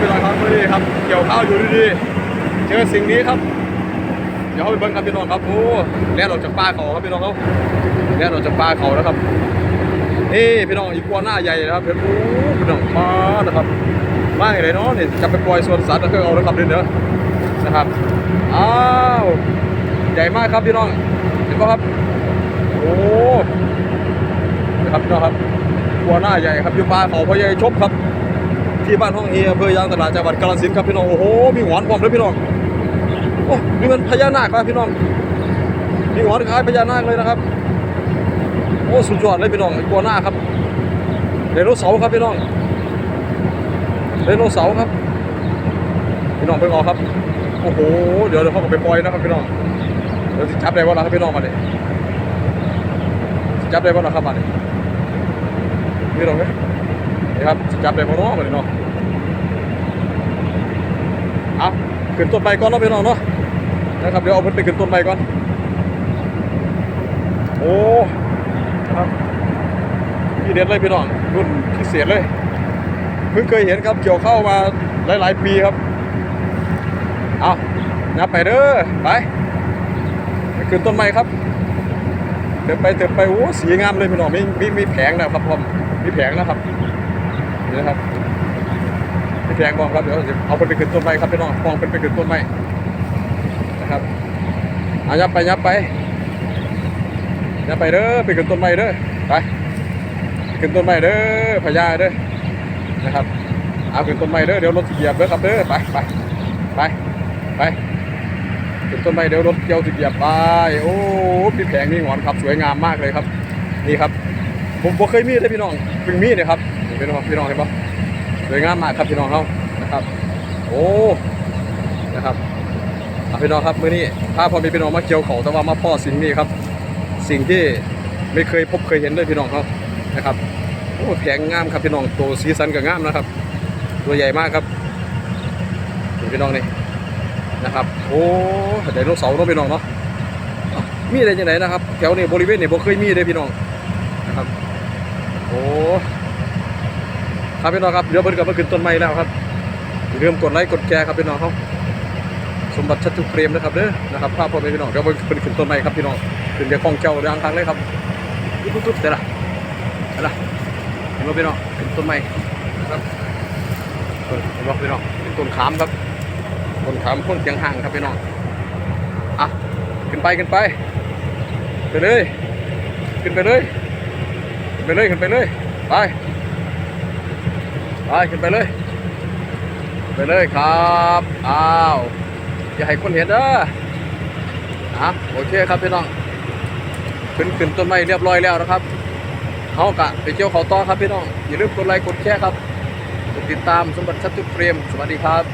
พี่น้องครับนี่ครับ เกี่ยวข้าวอยู่ดีๆเจอสิ่งนี้ครับ เดี๋ยวเขาไปเบิ้งครับพี่น้องครับโอ้แล่นออกจากป่าเขาครับพี่น้องเขาแล่นออกจากป่าเขาแล้วครับนี่พี่น้องอีกัวหน้าใหญ่นะครับเห็นโอ้พี่น้องมานะครับมาอย่างไรเนาะนี่จะไปปล่อยส่วนสัตว์แล้วก็เอาแล้วครับเดี๋ยวเด้อนะครับอ้าวใหญ่มากครับพี่น้องเห็นปะครับโอ้นะครับพี่น้องครับกัวหน้าใหญ่ครับอยู่ป่าเขาพ่อใหญ่ชบครับ ที่บ้านห้องเฮียอำเภอยางตลาดจังหวัดกาฬสินธุ์ครับพี่น้องโอ้โหมีหอนพร้อมเลยพี่น้องโอ้นี่มันพญานาคครับพี่น้องมีหอนคล้ายพญานาคเลยนะครับโอ้สุดยอดเลยพี่น้องไอ้ตัวหน้าครับไดโนเสาร์ครับพี่น้องไดโนเสาร์ครับ พี่น้องไปออกครับโอ้โหเดี๋ยวเดี๋ยวเขาก็ไปปล่อยนะครับพี่น้องเดี๋ยวจับได้บ่ล่ะครับพี่น้องมาดิสิจับได้บ่ล่ะครับมาดิพี่น้องเอ้ย นี่ครับจับได้บ่เนาะมาดิเนาะเอาขึ้นต้นไม้ก่อนเนาะพี่น้องเนาะนะครับเดี๋ยวเอาเพิ่นไปขึ้นต้นไม้ก่อนโอ้ครับพี่เด็ดเลยพี่น้องรุ่นพิเศษเลยเพิ่งเคยเห็นครับเกี่ยวเข้ามาหลายๆปีครับเอานับไปเด้อไปขึ้นต้นไม้ครับเดินไปเดินไปโอ้สีงามเลยพี่น้องมีมีมีแผงนะครับผมมีแผงนะครับ นะครับมีแผงบอกครับเดี๋ยวเอาเพิ่นไปขึ้นต้นไม้ครับพี่น้องฟองเพิ่นไปขึ้นต้นไม้นะครับเอายับไปยับไปยับไปเด้อไปขึ้นต้นไม้เด้อไปขึ้นต้นไม้เด้อพญาเด้อนะครับเอาขึ้นต้นไม้เด้อเดี๋ยวรถสิเหยียบเด้อครับเด้อไปไปไปไปขึ้นต้นไม้เดี๋ยวรถเกี่ยวสิเหยียบไปโอ้พี่แผงนี่หงอนครับสวยงามมากเลยครับนี่ครับ ผมผมเคยมีเลยพี่น้องเพิ่งมีเนี่ยครับพี่น้องพี่น้องเห็นปะสวยงามมากครับพี่น้องเขานะครับ โอ้นะครับพี่น้องครับเมื้อนี้พาพอมีพี่น้องมาเกี่ยวเขาแต่ว่ามาพ่อสิ่งนี้ครับ สิ่งที่ไม่เคยพบเคยเห็นเลยพี่น้องเขานะครับโอ้แผงงามครับพี่น้องตัวสีสันก็งามนะครับ ตัวใหญ่มากครับพี่น้องนี่นะครับ โอ้ไดโนเสาร์เนาะพี่น้องเนาะมีอะไรจังไหนะครับแถวนี้บริเวณนี้บ่เคยมีเลยพี่น้องนะครับ โอ้ครับพี่น้องครับเดี๋ยวเพิ่นกลับมาขึ้นต้นไม้แล้วครับอย่าลืมกดไลค์กดแชร์ครับพี่น้องเขาสมบัติชัดจุเฟรมนะครับเด้อนะครับภาพพ่อแม่พี่น้องเดี๋ยวไปขึ้นต้นไม้ครับพี่น้องขึ้นเดี๋ยวคลองเจ้าเรื่องทางเลยครับตุ๊บตุ๊บเดี๋ยวละเดี๋ยวละเห็นไหมพี่น้องขึ้นต้นไม้นะครับเห็นไหมพี่น้องเป็นต้นขามครับต้นขามพ้นเสียงห่างครับพี่น้องอะขึ้นไปขึ้นไปไปเลยขึ้นไปเลย ไปเลยขึ้นไปเลยไปไปขึ้นไปเลยไปเลยครับอ้าวอย่าให้คนเห็นเด้ออะโอเคครับพี่น้องขึ้นขึ้นต้นไม้เรียบร้อยแล้วนะครับเขากะไปเที่ยวเขาต่อครับพี่น้องอย่าลืมกดไลค์กดแชร์ครับกดติดตามสมบัติชัดจุดเฟรมสวัสดีครับ